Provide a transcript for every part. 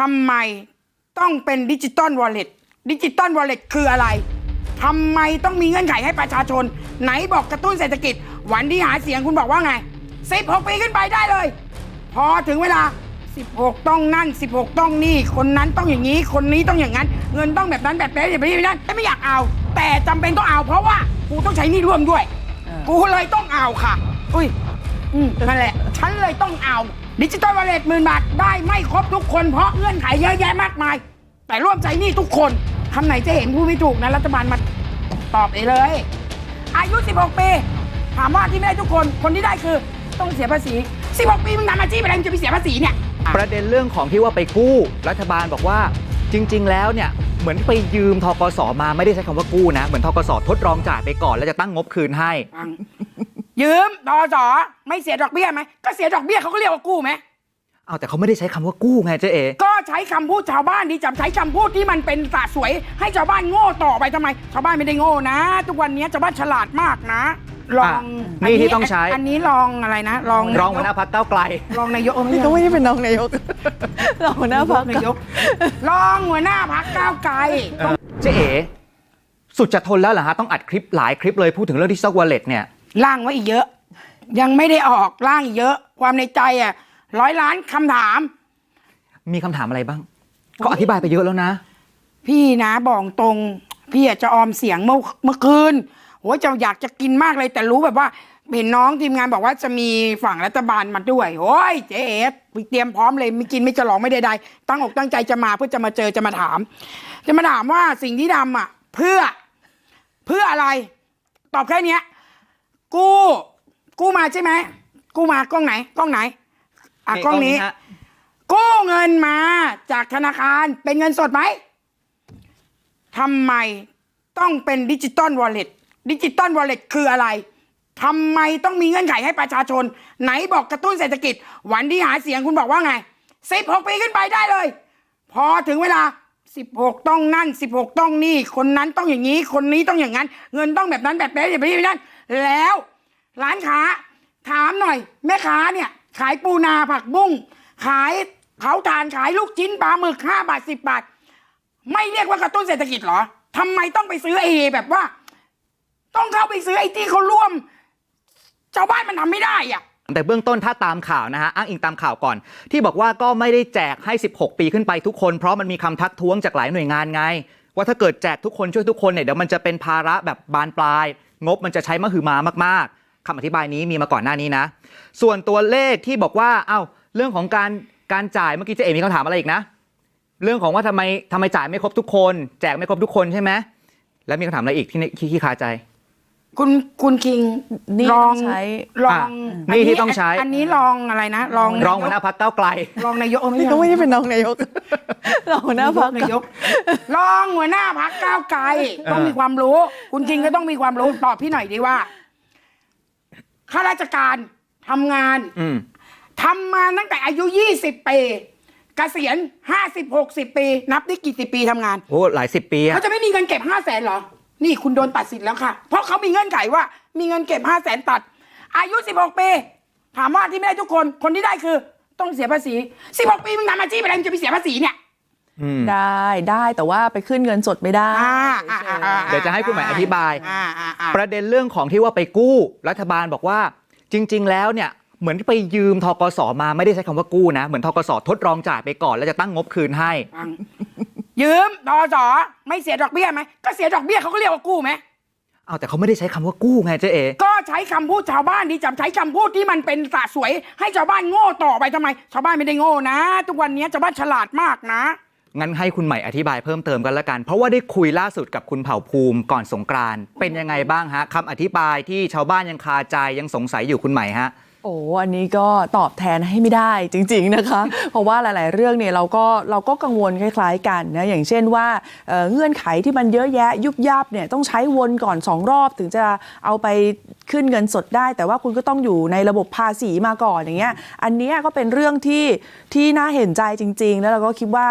ทำไมต้องเป็นดิจิตอลวอลเล็ตดิจิตอลวอลเล็ตคืออะไรทำไมต้องมีเงื่อนไขให้ประชาชน ไหนบอกกระตุ้นเศรษฐกิจ วันที่หาเสียงคุณบอกว่าไง 16 ปีขึ้นไปได้เลย พอถึงเวลา 16 ต้องนั่น 16 ต้องนี่ คนนั้นต้องอย่างนี้ คนนี้ต้องอย่างนั้น เงินต้องแบบนั้นแบบนี้แบบนี้แบบนั้นแต่ไม่อยากเอา แต่จำเป็นต้องเอาเพราะว่ากูต้องใช้หนี่ร่วมด้วย กูเลยต้องเอาค่ะ อุ้ย อืมนั่นแหละ ฉันเลยต้องเอา ดิจิตอลวอลเล็ตหมื่นบาทได้ไม่ครบทุกคนเพราะเงื่อนไขเยอะแยะมากมาย แต่ร่วมใจหนี่ทุกคนคำไหนจะเห็นผู้ไม่ถูกนะรัฐบาลมาตอบเลยเลย อายุ 16 ปี ถามว่าที่ไม่ได้ทุกคนคนที่ได้คือต้องเสียภาษี 16 ปีมึงทำอาชีพอะไรมึงจะไปเสียภาษีเนี่ย ประเด็นเรื่องของที่ว่าไปกู้รัฐบาลบอกว่าจริง ๆ แล้วเนี่ยเหมือนไปยืมทกสมาไม่ได้ใช้คำว่ากู้นะ เหมือนทกสทดลองจ่ายไปก่อนแล้วจะตั้งงบคืนให้ฟัง ยืมดอสอไม่เสียดอกเบี้ยไหมก็เสียดอกเบี้ยเขาก็เรียกว่ากู้ไหมเอาแต่เขาไม่ได้ใช้คำว่ากู้ไงเจ๊เอ ก็ใช้คำพูดชาวบ้านดีจำใช้คำพูดที่มันเป็นสาสวย ให้ชาวบ้านโง่ต่อไปทำไม ชาวบ้านไม่ได้โง่นะ ทุกวันนี้ชาวบ้านฉลาดมากนะ ลองะนี่ที่ต้องใช้อันนี้ลองอะไรนะลองรองหัวหน้าพักเก้าวไกล ลองนายกนี่ก็ไม่ได้เป็นรองนายก รองหัวหน้าพัก นายกลองหัวหน้าพักก้าวไกลต้องเจ๊เอ สุดจะทนแล้วเหรอฮะ ต้องอัดคลิปหลายคลิปเลยพูดถึงเรื่องดิจิทัลวอลเล็ตเนี่ย ล่างไว้อีกเยอะ ยังไม่ได้ออกล่างอีกเยอะ ความในใจอะร้อยล้านคำถาม มีคำถามอะไรบ้างเขาอธิบายไปเยอะแล้วนะ พี่นะบอกตรง พี่อยากจะออมเสียงเมื่อเมื่อคืนโอ้ยจะอยากจะกินมากเลยแต่รู้แบบว่า เห็นน้องทีมงานบอกว่าจะมีฝั่งรัฐบาลมาด้วยโอ้ยเจ๊เอฟเตรียมพร้อมเลยไม่กินไม่ฉลองไม่ใดๆตั้งอกตั้งใจจะมาเพื่อจะมาเจอจะมาถาม จะมาถามว่าสิ่งที่ทำอะ เพื่อเพื่ออะไร ตอบแค่เนี้ย กู้ กู้มาใช่ไหม กู้มากล้องไหน กล้องไหน อะกล้องนี้ ฮะกู้เงินมาจากธนาคารเป็นเงินสดไหมทำไมต้องเป็นดิจิตอลวอลเล็ตดิจิตอลวอลเล็ตคืออะไรทำไมต้องมีเงื่อนไขให้ประชาชน ไหนบอกกระตุ้นเศรษฐกิจ วันที่หาเสียงคุณบอกว่าไง16ปีขึ้นไปได้เลย พอถึงเวลา 16ต้องนั่น16ต้องนี่ คนนั้นต้องอย่างนี้ คนนี้ต้องอย่างนั้น เงินต้องแบบนั้นแบบนี้แบบนี้แบบนั้นแล้ว ร้านค้า ถามหน่อย แม่ค้าเนี่ย ขายปูนาผักบุ้งขายเผาถ่านขายลูกชิ้นปลาหมึกห้าบาทสิบบาท ไม่เรียกว่ากระตุ้นเศรษฐกิจเหรอทำไมต้องไปซื้อไอ้แบบว่า ต้องเข้าไปซื้อไอ้ที่เขาร่วมชาวบ้านมันทำไม่ได้อะ แต่เบื้องต้นถ้าตามข่าวนะฮะอ้างอิงตามข่าวก่อน ที่บอกว่าก็ไม่ได้แจกให้ 16 ปีขึ้นไปทุกคน เพราะมันมีคำทักท้วงจากหลายหน่วยงานไง ว่าถ้าเกิดแจกทุกคนช่วยทุกคนเนี่ยเดี๋ยวมันจะเป็นภาระแบบบานปลาย งบมันจะใช้มหึมามาก ๆคำอธิบายนี้มีมาก่อนหน้านี้นะ ส่วนตัวเลขที่บอกว่าเอ้าเรื่องของการการจ่ายเมื่อกี้เจ๊เอ๋มีคำถามอะไรอีกนะ เรื่องของว่าทำไมทำไมจ่ายไม่ครบทุกคน แจกไม่ครบทุกคนใช่ไหมแล้วมีคำถามอะไรอีกที่ที่ที่คาใจ คุณคุณคิงนี่ลต้อองงใช้ ลองอะนี่ที่ต้องใช้ อันนี้ลองอะไรนะลองรองหัวหน้าพักเก้าวไกลลองนายกเออนี่ก็ไม่ได้เป็นรองนายกรองหัวหน้าพักนายกลองหัวหน้าพักก้าวไกลต้องมีความรู้ คุณคิงก็ต้องมีความรู้ตอบพี่หน่อยดีว่าข้าราชการทำงานอืมทำมาตั้งแต่อายุ20ปีเกษียณ50 60ปี นับได้กี่สิบปีทำงาน โอ้หลายสิบปีอะเขาจะไม่มีเงินเก็บ5 0 0แสนเหรอ นี่คุณโดนตัดสิทธิ์แล้วค่ะ เพราะเขามีเงื่อนไขว่า มีเงินเก็บ5 0 0แสนตัด อายุ 16 ปี ถามว่าที่ไม่ได้ทุกคน คนที่ได้คือ ต้องเสียภาษี 16 ปีมึงทำอาชีพอะไรมึงจะไปเสียภาษีเนี่ย อืมได้ได้แต่ว่าไปขึ้นเงินสดไม่ได้อ่าอ่าอ่าอ่าเดี๋ยวจะให้คุณหมายอธิบาย อ่าอ่าอ่า ประเด็นเรื่องของที่ว่าไปกู้ รัฐบาลบอกว่าจริง ๆ แล้วเนี่ยเหมือนไปยืมทกสมาไม่ได้ใช้คำว่ากู้นะ เหมือนทกสทดลองจ่ายไปก่อนแล้วจะตั้งงบคืนให้ ฟัง ยืมดอสอไม่เสียดอกเบี้ยไหมก็เสียดอกเบี้ยเขาก็เรียกว่ากู้ไหมเอาแต่เขาไม่ได้ใช้คำว่ากู้ไงเจ๊เอ ก็ใช้คำพูดชาวบ้านดีจำใช้คำพูดที่มันเป็นสาสวย ให้ชาวบ้านโง่ต่อไปทำไม ชาวบ้านไม่ได้โง่นะ ทุกวันนี้ชาวบ้านฉลาดมากนะ งั้นให้คุณใหม่อธิบายเพิ่มเติมกันละกัน เพราะว่าได้คุยล่าสุดกับคุณเผ่าภูมิก่อนสงกรานต์เป็นยังไงบ้างฮะคำอธิบายที่ชาวบ้านยังคาใจยังสงสัยอยู่คุณใหม่ฮะ โอ้อันนี้ก็ตอบแทนให้ไม่ได้จริง ๆนะคะ เพราะว่าหลาย ๆ เรื่องเนี่ยเราก็เราก็กังวลคล้าย ๆ กันนะอย่างเช่นว่าเเงื่อนไขที่มันเยอะแยะยุบยับเนี่ยต้องใช้วนก่อน 2 รอบถึงจะเอาไป ขึ้นเงินสดได้ แต่ว่าคุณก็ต้องอยู่ในระบบภาษีมาก่อนอย่างเงี้ยอันเนี้ยก็เป็นเรื่องที่ที่น่าเห็นใจจริง ๆ แล้วเราก็คิดว่า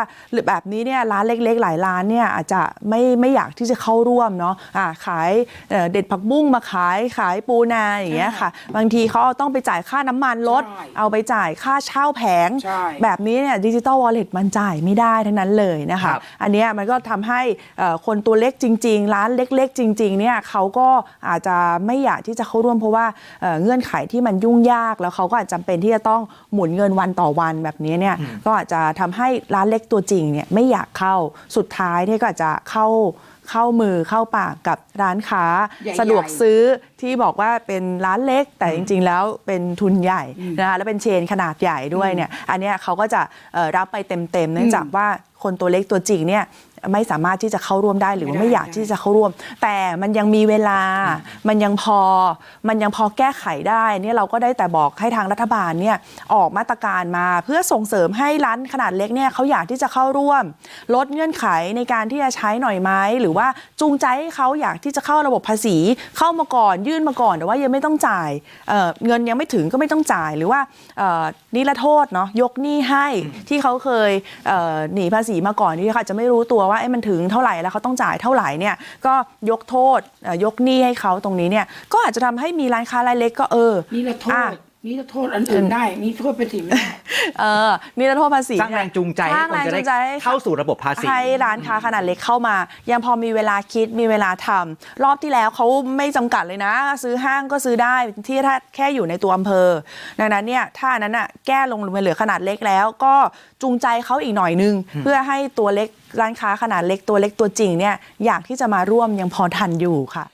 แบบนี้เนี่ยร้านเล็ก ๆ หลายร้านเนี่ยอาจจะไม่ไม่อยากที่จะเข้าร่วมเนาะอ่าขายเอ่อเด็ดผักบุ้งมาขายขายปูนาอย่างเงี้ยค่ะ บางทีเขาต้องไปจ่ายค่าน้ำมันรถใช่เอาไปจ่ายค่าเช่าแผงใช่แบบนี้เนี่ยดิจิ t a ลวอลเล็ตมันจ่ายไม่ได้ทั้งนั้นเลยนะครัคะบอันเนี้ยมันก็ทำให้เอ่อคนตัวเล็กจริง ๆ ร้านเล็ก ๆ จริงๆเนี่ยเขาก็อาจจะไม่อยากที่จะเข้าร่วมเพราะว่าเอ่อเงื่อนไขที่มันยุ่งยากแล้วเขาก็อาจจำเป็นที่จะต้องหมุนเงินวันต่อวันแบบนี้เนี่ยก็อาจจะทำให้ร้านเล็กตัวจริงเนี่ยไม่อยากเข้าสุดท้ายเนี่ยก็อาจจะเข้าเข้ามือเข้าปากกับร้านค้าใหญ่ๆสะดวกซื้อที่บอกว่าเป็นร้านเล็ก แต่จริง ๆ แล้วเป็นทุนใหญ่นะคะแล้วเป็นเชนขนาดใหญ่ด้วยเนี่ยอันเนี้ยเขาก็จะเอ่อรับไปเต็มๆเนื่องจากว่าคนตัวเล็กตัวจริงเนี่ย ไม่สามารถที่จะเข้าร่วมได้หรือว่าไม่ได้ไม่อยากที่จะเข้าร่วม แต่มันยังมีเวลา มันยังพอ มันยังพอแก้ไขได้เนี่ยเราก็ได้แต่บอกให้ทางรัฐบาลเนี่ยออกมาตรการมาเพื่อส่งเสริมให้ร้านขนาดเล็กเนี่ยเขาอยากที่จะเข้าร่วม ลดเงื่อนไขในการที่จะใช้หน่อยไหมหรือว่าจูงใจให้เขาอยากที่จะเข้าระบบภาษีเข้ามาก่อนยื่นมาก่อนแต่ว่ายังไม่ต้องจ่ายเอ่อเงินยังไม่ถึงก็ไม่ต้องจ่ายหรือว่าเอ่อนิรโทษเนาะยกหนี้ให้ที่เขาเคยเอ่อหนีภาษีมาก่อนที่เขาอาจจะไม่รู้ตัวว่าเอ้มันถึงเท่าไหร่แล้วเขาต้องจ่ายเท่าไหร่เนี่ยก็ยกโทษเอ่อยกหนี้ให้เขาตรงนี้เนี่ยก็อาจจะทำให้มีร้านค้ารายเล็กก็เออนี่ละโทอะษ นี่ละโทษอันอื่นได้ นี่โทษเป็นสิ่งไม่ได้ เออนิรโทษภาษีสร้างแรงจูงใจสให้ร้างคนแรงจะจูได้งใจให้เข้าสู่ระบบภาษีให้ร้านค้าขนาดเล็กเข้ามา ยังพอมีเวลาคิดมีเวลาทำรอบที่แล้วเขาไม่จำกัดเลยนะ ซื้อห้างก็ซื้อได้ที่ถ้าแค่อยู่ในตัวอำเภอ ดังนั้นเนี่ยถ้าอันนั้นอะแก้ลงมาเหลือขนาดเล็กแล้ว ก็จูงใจเขาอีกหน่อยนึง เพื่อให้ตัวเล็กร้านค้าขนาดเล็กตัวเล็กตัวจริงเนี่ยอยากที่จะมาร่วมยังพอทันอยู่ค่ะ